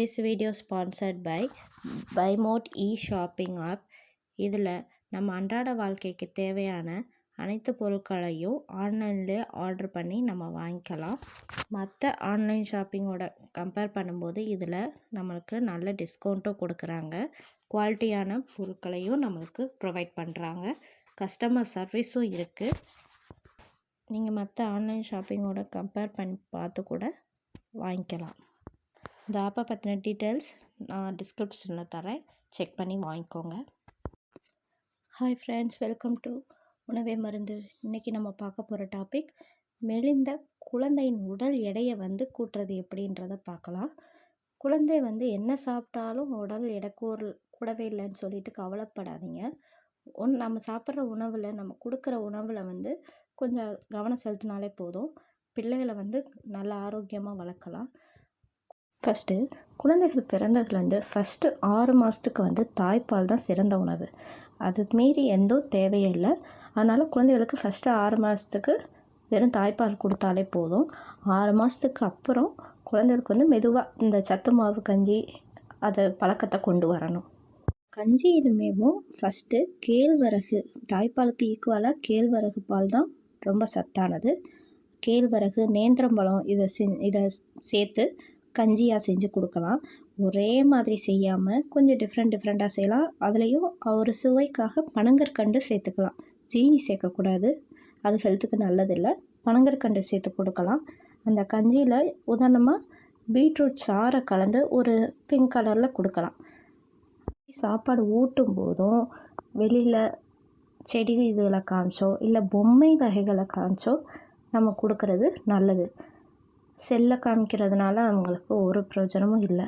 This video by by mode E shopping app இதில் நம்ம அன்றாட வாழ்க்கைக்கு தேவையான அனைத்து பொருட்களையும் ஆன்லைன்லேயே ஆர்டர் பண்ணி நம்ம வாங்கிக்கலாம். மற்ற ஆன்லைன் ஷாப்பிங்கோட கம்பேர் பண்ணும்போது இதில் நம்மளுக்கு நல்ல டிஸ்கவுண்ட்டும் கொடுக்குறாங்க. குவாலிட்டியான பொருட்களையும் நம்மளுக்கு ப்ரொவைட் பண்ணுறாங்க கஸ்டமர் சர்வீஸும் இருக்குது நீங்கள் மற்ற ஆன்லைன் ஷாப்பிங்கோட கம்பேர் பண்ணி பார்த்து கூட வாங்கிக்கலாம். இந்த ஆப்பை பற்றின டீட்டெயில்ஸ் நான் டிஸ்கிரிப்ஷனில் தரேன். செக் பண்ணி வாங்கிக்கோங்க. ஹாய் ஃப்ரெண்ட்ஸ் வெல்கம் டு உணவே மருந்து. இன்றைக்கி நம்ம பார்க்க போகிற டாபிக் மெலிந்த குழந்தையின் உடல் எடையை வந்து கூட்டுறது எப்படின்றத பார்க்கலாம். குழந்தை வந்து என்ன சாப்பிட்டாலும் உடல் எடை கூற கூடவே இல்லைன்னு சொல்லிட்டு கவலைப்படாதீங்க. ஒன் நம்ம சாப்பிட்ற உணவில் நம்ம கொடுக்குற உணவில் வந்து கொஞ்சம் கவனம் செலுத்தினாலே போதும். பிள்ளைகளை வந்து நல்லா ஆரோக்கியமாக வளர்க்கலாம். ஃபஸ்ட்டு குழந்தைகள் பிறந்ததுலேருந்து ஃபஸ்ட்டு ஆறு மாதத்துக்கு வந்து தாய்ப்பால் தான் சிறந்த உணவு. அது மீறி எந்த தேவையே இல்லை. அதனால் குழந்தைகளுக்கு ஃபஸ்ட்டு ஆறு மாதத்துக்கு வெறும் தாய்ப்பால் கொடுத்தாலே போதும். ஆறு மாதத்துக்கு அப்புறம் குழந்தைகளுக்கு வந்து மெதுவாக இந்த சத்து மாவு கஞ்சி அதை பழக்கத்தை கொண்டு வரணும். கஞ்சியிலுமேவும் ஃபஸ்ட்டு கேழ்வரகு தாய்ப்பாலுக்கு ஈக்குவலாக கேழ்வரகு பால் தான் ரொம்ப சத்தானது. கேழ்வரகு நேந்திரம்பழம் இதை செ இதை சேர்த்து கஞ்சியாக செஞ்சு கொடுக்கலாம். ஒரே மாதிரி செய்யாமல் கொஞ்சம் டிஃப்ரெண்ட் டிஃப்ரெண்ட்டாக செய்யலாம். அதுலேயும் ஒரு சுவைக்காக பனங்கற்கண்டு சேர்த்துக்கலாம். ஜீனி சேர்க்கக்கூடாது. அது ஹெல்த்துக்கு நல்லதில்லை. பனங்கற்கண்டு சேர்த்து கொடுக்கலாம். அந்த கஞ்சியில் உதாரணமாக பீட்ரூட் சாறை கலந்து ஒரு பிங்க் கலரில் கொடுக்கலாம். சாப்பாடு ஊட்டும் போதும் வெளியில் செடி இதில் காமிச்சோ இல்லை பொம்மை வகைகளை காமிச்சோ நம்ம கொடுக்கறது நல்லது. செல்லை காமிக்கிறதுனால அவங்களுக்கு ஒரு பிரயோஜனமும் இல்லை.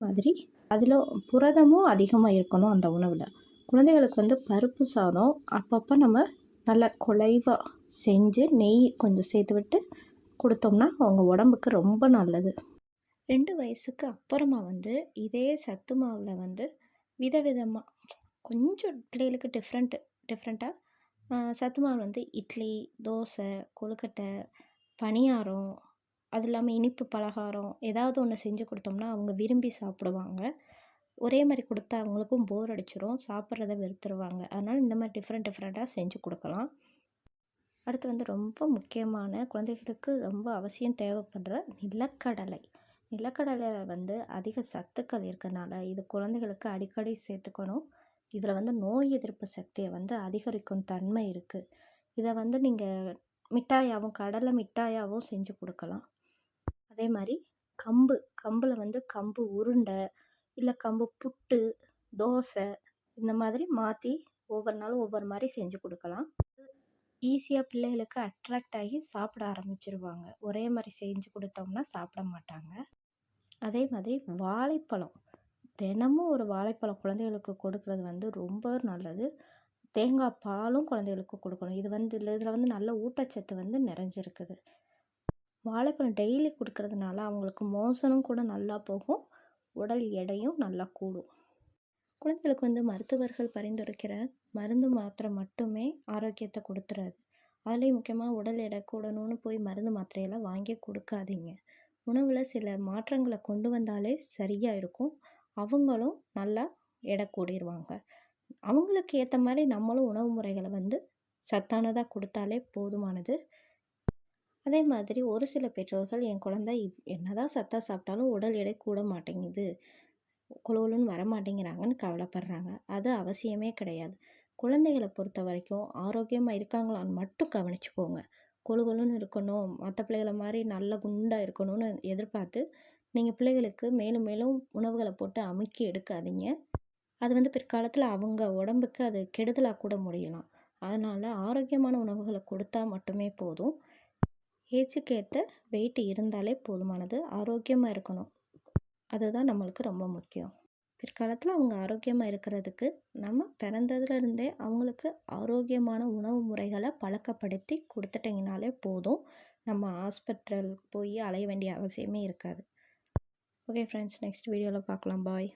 மாதிரி அதில் புரதமும் அதிகமாக இருக்கணும் அந்த உணவில். குழந்தைகளுக்கு வந்து பருப்பு சாதம் அப்பப்போ நம்ம நல்லா குலைவாக செஞ்சு நெய் கொஞ்சம் சேர்த்து விட்டு கொடுத்தோம்னா அவங்க உடம்புக்கு ரொம்ப நல்லது. ரெண்டு வயசுக்கு அப்புறமா வந்து இதே சத்து மாவில் வந்து விதவிதமாக கொஞ்சம் பிள்ளைகளுக்கு டிஃப்ரெண்ட்டு டிஃப்ரெண்ட்டாக சத்து மாவில் வந்து இட்லி தோசை கொழுக்கட்டை பணியாரம் அது இல்லாமல் இனிப்பு பலகாரம் ஏதாவது ஒன்று செஞ்சு கொடுத்தோம்னா அவங்க விரும்பி சாப்பிடுவாங்க. ஒரே மாதிரி கொடுத்தா அவங்களுக்கும் போர் அடிச்சிடும் சாப்பிட்றத வெறுத்துருவாங்க. அதனால் இந்த மாதிரி டிஃப்ரெண்ட் டிஃப்ரெண்ட்டாக செஞ்சு கொடுக்கலாம். அடுத்து வந்து ரொம்ப முக்கியமான குழந்தைகளுக்கு ரொம்ப அவசியம் தேவைப்படுற நிலக்கடலை. நிலக்கடலை வந்து அதிக சத்துக்கள் இருக்கனால இது குழந்தைகளுக்கு அடிக்கடி சேர்த்துக்கணும். இதில் வந்து நோய் எதிர்ப்பு சக்தியை வந்து அதிகரிக்கும் தன்மை இருக்குது இதை வந்து நீங்கள் மிட்டாயாகவும் கடலை மிட்டாயாகவும் செஞ்சு கொடுக்கலாம். அதே மாதிரி கம்பு கம்பில் வந்து கம்பு உருண்டை இல்லை கம்பு புட்டு தோசை இந்த மாதிரி மாற்றி ஒவ்வொரு நாளும் ஒவ்வொரு மாதிரி செஞ்சு கொடுக்கலாம். ஈஸியாக பிள்ளைகளுக்கு அட்ராக்ட் ஆகி சாப்பிட ஆரம்பிச்சிருவாங்க. ஒரே மாதிரி செஞ்சு கொடுத்தோம்னா சாப்பிட மாட்டாங்க. அதே மாதிரி வாழைப்பழம். தினமும் ஒரு வாழைப்பழம் குழந்தைகளுக்கு கொடுக்கறது வந்து ரொம்ப நல்லது. தேங்காய் பாலும் குழந்தைகளுக்கு கொடுக்கணும். இது வந்து இதில் வந்து நல்ல ஊட்டச்சத்து வந்து நிறைஞ்சிருக்குது. வாழைப்பழம் டெய்லி கொடுக்கறதுனால அவங்களுக்கு மோசனும் கூட நல்லா போகும். உடல் எடையும் நல்லா கூடும். குழந்தைகளுக்கு வந்து மருத்துவர்கள் பரிந்துரைக்கிற மருந்து மாத்திரை மட்டுமே ஆரோக்கியத்தை கொடுத்துறாது. அதுலேயும் முக்கியமாக உடல் எடை கூடணும்னு போய் மருந்து மாத்திரையெல்லாம் வாங்கி கொடுக்காதீங்க. உணவில் சில மாற்றங்களை கொண்டு வந்தாலே சரியாக இருக்கும். அவங்களும் நல்லா எடை கூடிடுவாங்க அவங்களுக்கு ஏற்ற மாதிரி நம்மளும் உணவு முறைகளை வந்து சத்தானதாக கொடுத்தாலே போதுமானது. அதே மாதிரி ஒரு சில பெற்றோர்கள் என் குழந்தை என்னதான் சத்தாக சாப்பிட்டாலும் உடல் எடை கூட மாட்டேங்குது. குழுன்னு வர மாட்டேங்கிறாங்கன்னு கவலைப்படுறாங்க. அது அவசியமே கிடையாது. குழந்தைகளை பொறுத்த வரைக்கும் ஆரோக்கியமாக இருக்காங்களான்னு மட்டும் கவனிச்சுக்கோங்க. கொழுகொழுன்னு இருக்கணும். மற்ற பிள்ளைகளை மாதிரி நல்ல குண்டாக இருக்கணும்னு எதிர்பார்த்து நீங்கள் பிள்ளைகளுக்கு மேலும் மேலும் உணவுகளை போட்டு அமுக்கி எடுக்காதீங்க. அது வந்து பிற்காலத்தில் அவங்க உடம்புக்கு அது கெடுதலாக கூட முடியலாம். அதனால் ஆரோக்கியமான உணவுகளை கொடுத்தா மட்டுமே போதும். ஏஜுக்கு ஏற்ற வெயிட் இருந்தாலே போதுமானது. ஆரோக்கியமாக இருக்கணும். அதுதான் நம்மளுக்கு ரொம்ப முக்கியம். பிற்காலத்தில் அவங்க ஆரோக்கியமாக இருக்கிறதுக்கு நம்ம பிறந்ததுலேருந்தே அவங்களுக்கு ஆரோக்கியமான உணவு முறைகளை பழக்கப்படுத்தி கொடுத்துட்டிங்கனாலே போதும். நம்ம ஹாஸ்பிட்டலுக்கு போய் அலைய வேண்டிய அவசியமே இருக்காது. ஓகே ஃப்ரெண்ட்ஸ் நெக்ஸ்ட் வீடியோவில் பார்க்கலாம். பாய்